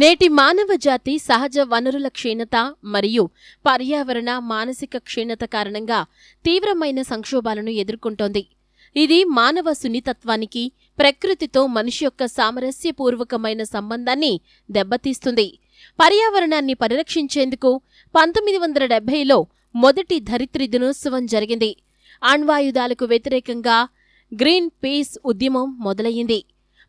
నేటి మానవ జాతి సహజ వనరుల క్షీణత మరియు పర్యావరణ మానసిక క్షీణత కారణంగా తీవ్రమైన సంక్షోభాలను ఎదుర్కొంటోంది. ఇది మానవ సున్నితత్వానికి ప్రకృతితో మనిషి యొక్క సామరస్యపూర్వకమైన సంబంధాన్ని దెబ్బతీస్తుంది. పర్యావరణాన్ని పరిరక్షించేందుకు పంతొమ్మిది వందల డెబ్బైలో మొదటి ధరిత్రి దినోత్సవం జరిగింది. అణ్వాయుధాలకు వ్యతిరేకంగా గ్రీన్ పీస్ ఉద్యమం మొదలయ్యింది.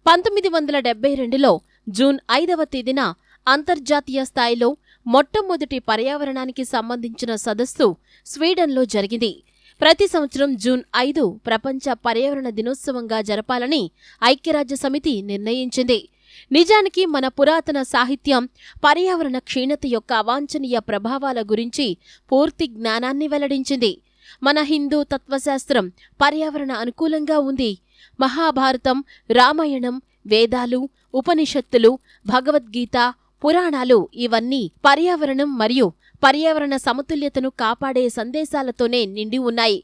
పంతొమ్మిది వందల డెబ్బై రెండులో జూన్ ఐదవ తేదీన అంతర్జాతీయ స్థాయిలో మొట్టమొదటి పర్యావరణానికి సంబంధించిన సదస్సు స్వీడన్లో జరిగింది. ప్రతి సంవత్సరం జూన్ ఐదు ప్రపంచ పర్యావరణ దినోత్సవంగా జరపాలని ఐక్యరాజ్య సమితి నిర్ణయించింది. నిజానికి మన పురాతన సాహిత్యం పర్యావరణ క్షీణత యొక్క అవాంఛనీయ ప్రభావాల గురించి పూర్తి జ్ఞానాన్ని వెల్లడించింది. మన హిందూ తత్వశాస్త్రం పర్యావరణ అనుకూలంగా ఉంది. మహాభారతం రామాయణం వేదాలు ఉపనిషత్తులు భగవద్గీత పురాణాలు ఇవన్నీ పర్యావరణం మరియు పర్యావరణ సమతుల్యతను కాపాడే సందేశాలతోనే నిండి ఉన్నాయి.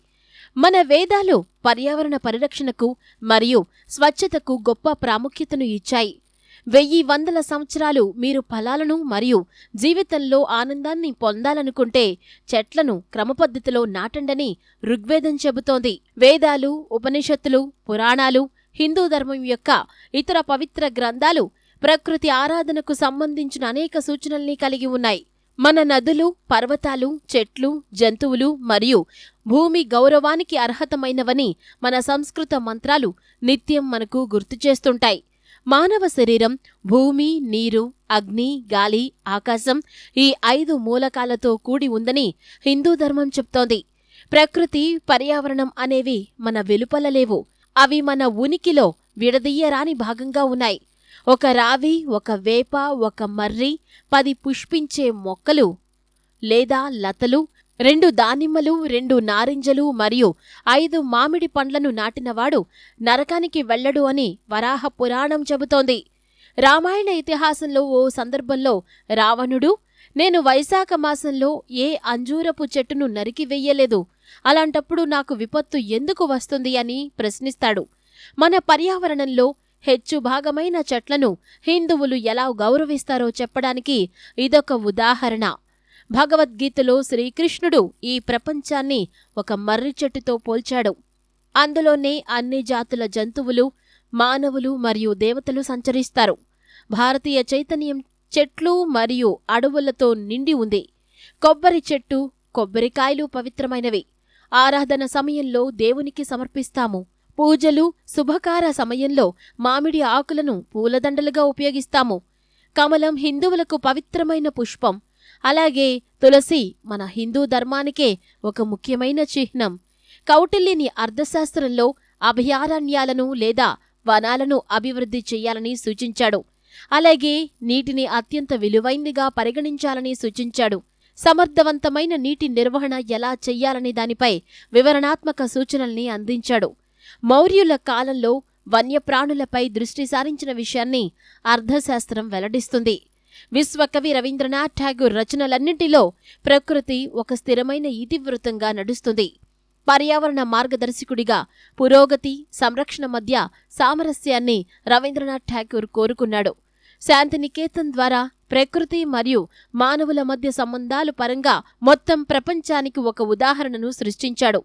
మన వేదాలు పర్యావరణ పరిరక్షణకు మరియు స్వచ్ఛతకు గొప్ప ప్రాముఖ్యతను ఇచ్చాయి. వెయ్యి వందల సంవత్సరాలు మీరు ఫలాలను మరియు జీవితంలో ఆనందాన్ని పొందాలనుకుంటే చెట్లను క్రమపద్ధతిలో నాటండని ఋగ్వేదం చెబుతోంది. వేదాలు ఉపనిషత్తులు పురాణాలు హిందూ ధర్మం యొక్క ఇతర పవిత్ర గ్రంథాలు ప్రకృతి ఆరాధనకు సంబంధించిన అనేక సూచనల్ని కలిగి ఉన్నాయి. మన నదులు పర్వతాలు చెట్లు జంతువులు మరియు భూమి గౌరవానికి అర్హతమైనవని మన సంస్కృత మంత్రాలు నిత్యం మనకు గుర్తు చేస్తుంటాయి. మానవ శరీరం భూమి నీరు అగ్ని గాలి ఆకాశం ఈ ఐదు మూలకాలతో కూడి ఉందని హిందూ ధర్మం చెప్తోంది. ప్రకృతి పర్యావరణం అనేవి మన వెలుపల లేవు. అవి మన ఉనికిలో విడదీయరాని భాగంగా ఉన్నాయి. ఒక రావి ఒక వేప ఒక మర్రి పది పుష్పించే మొక్కలు లేదా లతలు రెండు దానిమ్మలు రెండు నారింజలు మరియు ఐదు మామిడి పండ్లను నాటినవాడు నరకానికి వెళ్ళడు అని వరాహ పురాణం చెబుతోంది. రామాయణ ఇతిహాసంలో ఓ సందర్భంలో రావణుడు నేను వైశాఖ మాసంలో ఏ అంజూరపు చెట్టును నరికి వెయ్యలేదు అలాంటప్పుడు నాకు విపత్తు ఎందుకు వస్తుంది అని ప్రశ్నిస్తాడు. మన పర్యావరణంలో హెచ్చు భాగమైన చెట్లను హిందువులు ఎలా గౌరవిస్తారో చెప్పడానికి ఇదొక ఉదాహరణ. భగవద్గీతలో శ్రీకృష్ణుడు ఈ ప్రపంచాన్ని ఒక మర్రి చెట్టుతో పోల్చాడు. అందులోనే అన్ని జాతుల జంతువులు మానవులు మరియు దేవతలు సంచరిస్తారు. భారతీయ చైతన్యం చెట్లు మరియు అడవులతో నిండి ఉంది. కొబ్బరి చెట్టు కొబ్బరికాయలు పవిత్రమైనవి. ఆరాధన సమయంలో దేవునికి సమర్పిస్తాము. పూజలు శుభకార సమయంలో మామిడి ఆకులను పూలదండలుగా ఉపయోగిస్తాము. కమలం హిందువులకు పవిత్రమైన పుష్పం. అలాగే తులసి మన హిందూ ధర్మానికే ఒక ముఖ్యమైన చిహ్నం. కౌటిల్యని అర్థశాస్త్రంలో అభయారణ్యాలను లేదా వనాలను అభివృద్ధి చేయాలని సూచించాడు. అలాగే నీటిని అత్యంత విలువైందిగా పరిగణించాలని సూచించాడు. సమర్థవంతమైన నీటి నిర్వహణ ఎలా చెయ్యాలనే దానిపై వివరణాత్మక సూచనల్ని అందించాడు. మౌర్యుల కాలంలో వన్యప్రాణులపై దృష్టి సారించిన విషయాన్ని అర్థశాస్త్రం వెల్లడిస్తుంది. విశ్వకవి రవీంద్రనాథ్ ఠాగూర్ రచనలన్నింటిలో ప్రకృతి ఒక స్థిరమైన ఇతివృత్తంగా నడుస్తుంది. పర్యావరణ మార్గదర్శకుడిగా పురోగతి సంరక్షణ మధ్య సామరస్యాన్ని రవీంద్రనాథ్ ఠాగూర్ కోరుకున్నాడు. శాంతినికేతన్ ద్వారా ప్రకృతి మరియు మానవుల మధ్య సంబంధాలు పరంగా మొత్తం ప్రపంచానికి ఒక ఉదాహరణను సృష్టించాడు.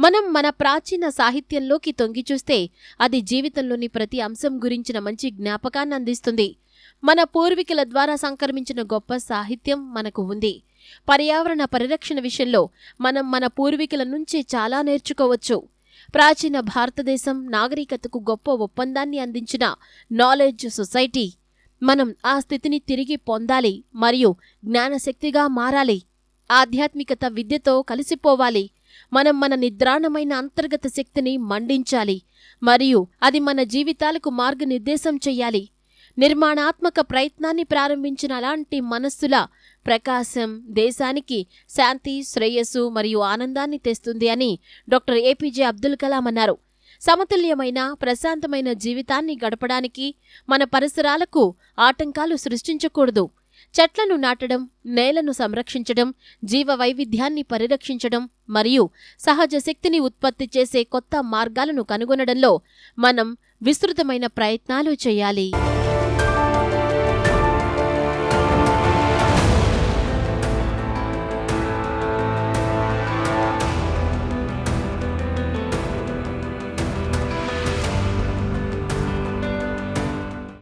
మనం మన ప్రాచీన సాహిత్యంలోకి తొంగిచూస్తే అది జీవితంలోని ప్రతి అంశం గురించిన మంచి జ్ఞాపకాన్ని అందిస్తుంది. మన పూర్వీకుల ద్వారా సంక్రమించిన గొప్ప సాహిత్యం మనకు ఉంది. పర్యావరణ పరిరక్షణ విషయంలో మనం మన పూర్వీకుల నుంచి చాలా నేర్చుకోవచ్చు. ప్రాచీన భారతదేశం నాగరికతకు గొప్ప ఒప్పందాన్ని అందించిన నాలెడ్జ్ సొసైటీ మనం ఆ స్థితిని తిరిగి పొందాలి మరియు జ్ఞానశక్తిగా మారాలి. ఆధ్యాత్మికత విద్యతో కలిసిపోవాలి. మనం మన నిద్రాణమైన అంతర్గత శక్తిని మండించాలి మరియు అది మన జీవితాలకు మార్గనిర్దేశం చెయ్యాలి. నిర్మాణాత్మక ప్రయత్నాన్ని ప్రారంభించిన అలాంటి మనస్సుల ప్రకాశం దేశానికి శాంతి శ్రేయస్సు మరియు ఆనందాన్ని తెస్తుంది అని డాక్టర్ ఏపీజే అబ్దుల్ కలాం అన్నారు. సమతుల్యమైన ప్రశాంతమైన జీవితాన్ని గడపడానికి మన పరిసరాలకు ఆటంకాలు సృష్టించకూడదు. చెట్లను నాటడం నేలను సంరక్షించడం జీవ వైవిధ్యాన్ని పరిరక్షించడం మరియు సహజ శక్తిని ఉత్పత్తి చేసే కొత్త మార్గాలను కనుగొనడంలో మనం విస్తృతమైన ప్రయత్నాలు చేయాలి.